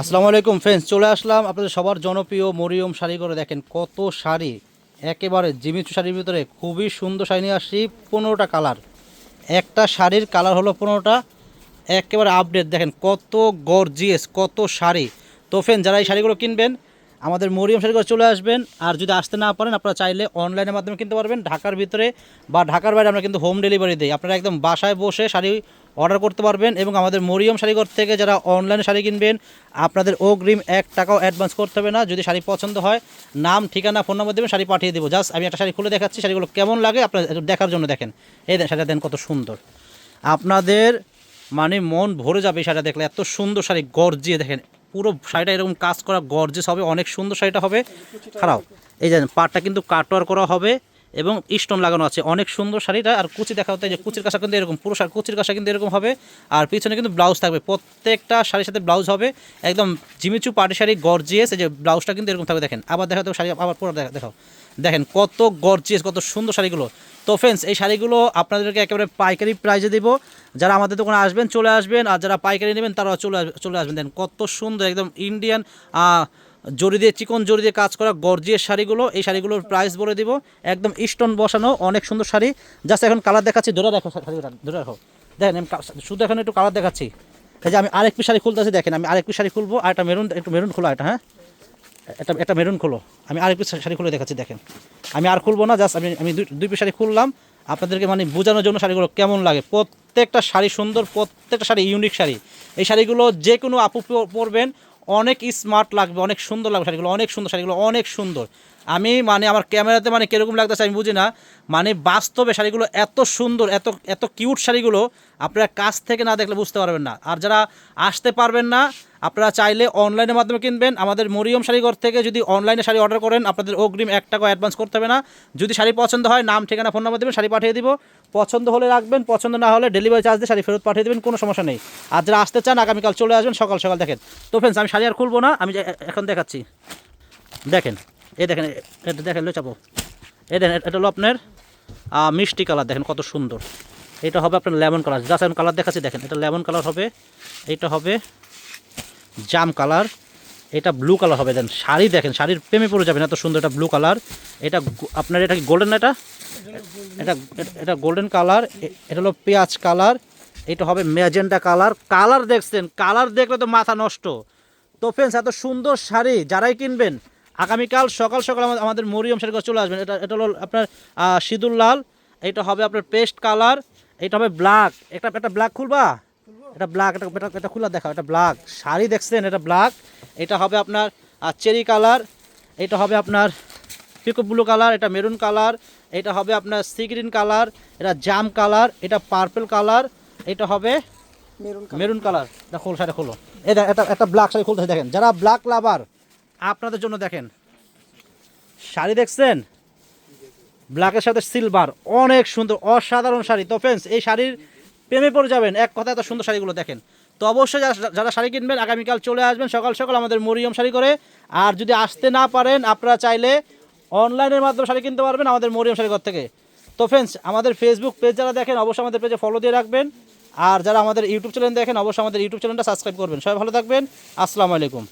আসসালামু আলাইকুম ফ্রেন্ডস, চলে আসলাম আপনাদের সবার জনপ্রিয় মরিয়ম শাড়ি করে দেখেন কত শাড়ি, একেবারে জিমিচু শাড়ির ভিতরে খুবই সুন্দর শাড়ি নিয়ে আসছি, পনেরোটা কালার। একটা শাড়ির কালার হলো পনেরোটা, একেবারে আপডেট দেখেন কত গর্জিয়াস কত শাড়ি। তো ফ্রেন্ড যারা এই শাড়িগুলো কিনবেন আমাদের মরিয়ম শাড়িগুলো চলে আসবেন। আর যদি আসতে না পারেন, আপনারা চাইলে অনলাইনের মাধ্যমে কিনতে পারবেন। ঢাকার ভিতরে বা ঢাকার বাইরে আমরা কিন্তু হোম ডেলিভারি দিই। আপনারা একদম বাসায় বসে শাড়ি অর্ডার করতে পারবেন এবং আমাদের মরিয়ম শাড়িঘর থেকে যারা অনলাইনে শাড়ি কিনবেন, আপনাদের অগ্রিম এক টাকাও অ্যাডভান্স করতে হবে না। যদি শাড়ি পছন্দ হয়, নাম, ঠিকানা ফোন নম্বর দেবেন শাড়ি পাঠিয়ে দেবো। জাস্ট আমি একটা শাড়ি খুলে দেখাচ্ছি, শাড়িগুলো কেমন লাগে আপনার দেখার জন্য দেখেন। এই শাড়িটা দেন কত সুন্দর। আপনাদের মানে মন ভরে যাবে এই শাড়িটা দেখলে। এত সুন্দর শাড়ি, গর্জিয়ে দেখেন। পুরো শাড়িটা এরকম কাজ করা গর্জেস হবে, অনেক সুন্দর শাড়িটা হবে। খারাপ। এই যে পাটটা কিন্তু কাটওয়ার করা হবে। এবং স্টোন লাগানো আছে। অনেক সুন্দর শাড়িটা। আর কুচি দেখা হতে যে কুচির কাঁসা কিন্তু এরকম, পুরো কুচির কাঁসা কিন্তু এরকম হবে। আর পিছনে কিন্তু ব্লাউজ থাকবে। প্রত্যেকটা শাড়ির সাথে ব্লাউজ হবে। একদম জিমিচু পাটি শাড়ি, গর্জিয়াস। যে ব্লাউজটা কিন্তু এরকম থাকবে, দেখেন। আবার দেখা শাড়ি, আবার পুরো দেখা দেখাও। দেখেন কত গর্জিয়াস, কত সুন্দর শাড়িগুলো। তো ফ্রেন্ডস এই শাড়িগুলো আপনাদেরকে একেবারে পাইকারি প্রাইজে দিব। যারা আমাদের দোকানে আসবেন, চলে আসবেন। আর যারা পাইকারি নেবেন তারা চলে চলে আসবেন। দেখেন কত সুন্দর, একদম ইন্ডিয়ান জরি দিয়ে, চিকন জরি দিয়ে কাজ করা গর্জিয়াস শাড়িগুলো, এই শাড়িগুলোর প্রাইস বলে দিব। একদম স্টোন বসানো, অনেক সুন্দর শাড়ি। জাস্ট এখন কালার দেখাচ্ছি, ধরে রাখো শাড়িটা ধরে রাখো। দেখেন, আমি শুধু এখন একটু কালার দেখাচ্ছি। এই যে আমি আরেক পিস শাড়ি খুলতেছি, দেখেন, আমি আরেক পিস শাড়ি খুলবো, আর একটা মেরুন একটু মেরুন খোলা এটা হ্যাঁ? এটা এটা মেরুন খোলো। আমি আরেক পিস শাড়ি খুলে দেখাচ্ছি, দেখেন। আমি আর খুলবো না জাস্ট আমি আমি দুই পিস শাড়ি খুললাম। আপনাদেরকে মানে বোঝানোর জন্য শাড়িগুলো কেমন লাগে? প্রত্যেকটা শাড়ি সুন্দর, প্রত্যেকটা শাড়ি ইউনিক শাড়ি। এই শাড়িগুলো যে কোনো আপু পরবেন অনেক স্মার্ট লাগবে, অনেক সুন্দর লাগবে শাড়িগুলো, অনেক সুন্দর শাড়িগুলো, অনেক সুন্দর। আমি মানে আমার ক্যামেরাতে মানে কীরকম লাগতেছে আমি বুঝি না। মানে বাস্তবে শাড়িগুলো এত সুন্দর, এত এত কিউট শাড়িগুলো আপনারা কাছ থেকে না দেখলে বুঝতে পারবেন না। আর যারা আসতে পারবেন না, আপনারা চাইলে অনলাইনের মাধ্যমে কিনবেন। আমাদের মরিয়ম শাড়িঘর থেকে যদি অনলাইনে শাড়ি অর্ডার করেন, আপনাদের অগ্রিম এক টাকা অ্যাডভান্স করতে হবে না। যদি শাড়ি পছন্দ হয়, নাম, ঠিকানা ফোন নাম্বার দেবেন, শাড়ি পাঠিয়ে দিব। পছন্দ হলে রাখবেন, পছন্দ না হলে ডেলিভারি চার্জ দিয়ে শাড়ি ফেরত পাঠিয়ে দেবেন, কোনো সমস্যা নেই। আর যারা আসতে চান, আগামীকাল চলে আসবেন, সকাল সকাল দেখেন। তো ফ্রেন্ডস আমি শাড়ি আর খুলবো না, আমি এখন দেখাচ্ছি। দেখেন, এই দেখেন, এ- এটা দেখেন লো চাপো। এই দেখেন এটা হলো আপনার মিষ্টি কালার দেখেন কত সুন্দর। এটা হবে আপনার লেমন কালার জাস্ট এখন কালার দেখাচ্ছি, দেখেন, এটা লেমন কালার হবে, এটা হবে জাম কালার এটা ব্লু কালার হবে। দেন শাড়ি দেখেন, শাড়ির প্রেমে পড়ে যাবেন, এত সুন্দর এটা ব্লু কালার এটা আপনার এটা কি গোল্ডেন এটা? এটা, এটা- গোল্ডেন কালার এটা হলো পেঁয়াজ কালার এটা হবে ম্যাজেন্টা কালার কালার দেখছেন কালার দেখলে তো মাথা নষ্ট। তো ফ্রেন্ডস এত সুন্দর শাড়ি যারাই কিনবেন, আগামীকাল সকাল সকাল আমাদের মরিয়ম শাড়ি চলে আসবেন। এটা এটা হলো আপনার সিঁদুর লাল, এটা হবে আপনার পেস্ট কালার এটা হবে ব্ল্যাক একটা একটা ব্ল্যাক খুলবা? এটা ব্ল্যাক এটা এটা এটা খোলা দেখা এটা ব্ল্যাক শাড়ি দেখছেন এটা ব্ল্যাক এটা হবে আপনার চেরি কালার এটা হবে আপনার পিকো ব্লু কালার এটা মেরুন কালার এটা হবে আপনার সি গ্রিন কালার এটা জাম কালার এটা পার্পল কালার এটা হবে মেরুন মেরুন কালার এটা খোল শাড়ি খোলো। দেখ এটা একটা ব্ল্যাক শাড়ি খুলতে দেখেন। যারা ব্ল্যাক লাভার আপনাদের জন্য দেখেন। শাড়ি দেখছেন? ব্ল্যাকের সাথে সিলভার অনেক সুন্দর, অসাধারণ শাড়ি। তো ফ্রেন্ডস এই শাড়ির প্রেমে পড়ে যাবেন। এক কথা এত সুন্দর শাড়িগুলো দেখেন। তো অবশ্যই যারা যারা শাড়ি কিনবেন, আগামীকাল চলে আসবেন, সকাল সকাল আমাদের মরিয়ম শাড়ি করে। আর যদি আসতে না পারেন, আপনারা চাইলে অনলাইনের মাধ্যমে শাড়ি কিনতে পারবেন আমাদের মরিয়ম শাড়িঘর থেকে। তো ফ্রেন্ডস আমাদের ফেসবুক পেজ যারা দেখেন, অবশ্যই আমাদের পেজে ফলো দিয়ে রাখবেন। আর যারা আমাদের ইউটিউব চ্যানেল দেখেন, অবশ্যই আমাদের ইউটিউব চ্যানেলটা সাবস্ক্রাইব করবেন। সবাই ভালো থাকবেন। আসসালামু আলাইকুম।